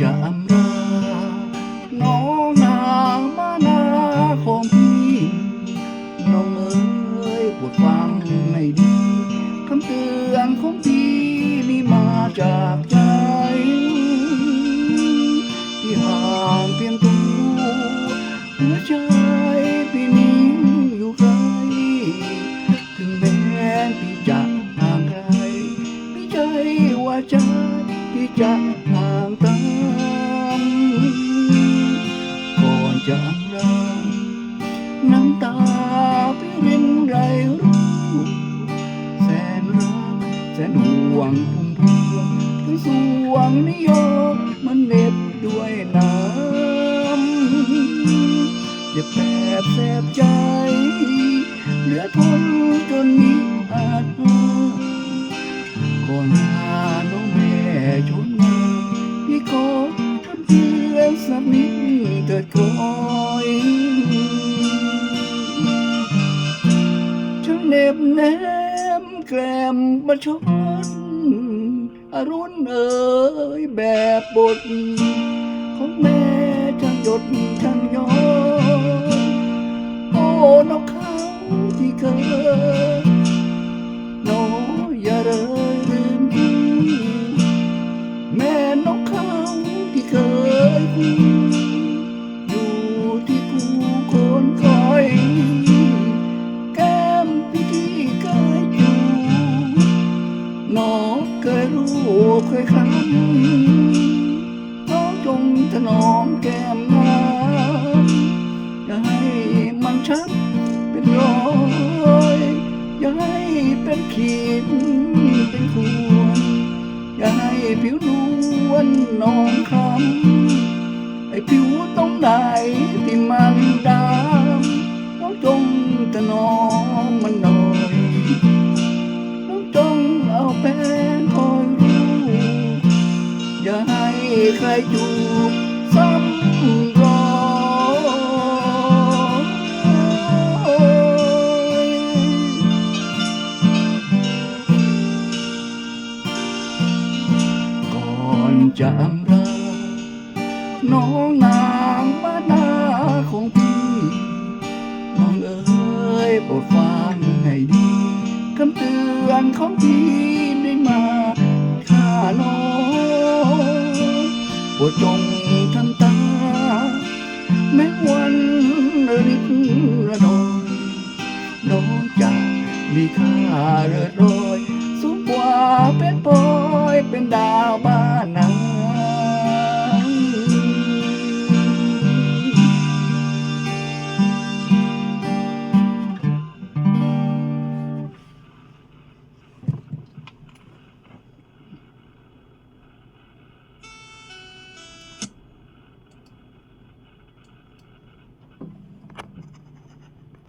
จะอำราง้องนามานาของพี่น้องเอ๋ยปวดฟังไม่ดีคำเตือนของพี่มีมาจากใจที่ห่างเพียนตัวหัวใจพี่นิ่งอยู่ไกลถึงแม้พี่จะห่างไกลพี่ใจว่าใจพี่จะห่าง วงพุ่มพวงถึงสวงนิยมมันเน็บด้วยน้ำเจ็บแสบแสบใจ เหลือทนจนมีอาจก่อนลาน้องแม่ชนมาพี่ขอทนเพียงสักนิดเถิดคอยฉันเน็บแนมแกลมประชด อรุณเอ๋ยแบบบทของแม่ น้องจงถนอมแก้มน้ำอย่าให้มันช้ำเป็นรอยอย่าให้เป็นขีดเป็นควรอย่าให้ผิวนวลนองคำไอ้ผิวตรงไหนที่มันด ให้ใครจูบซ้ำรอยก่อนจะอำลาน้องนางมานาของพี่น้องเอ๋ยโปรดฟังให้ดีคำเตือนของพี่ได้มาข้าน้อง โปรดจงทำตา แม้วันริบระดอยน้องจะมีค่าเรือรอย สูงกว่าเป็นปอยเป็นดาวบา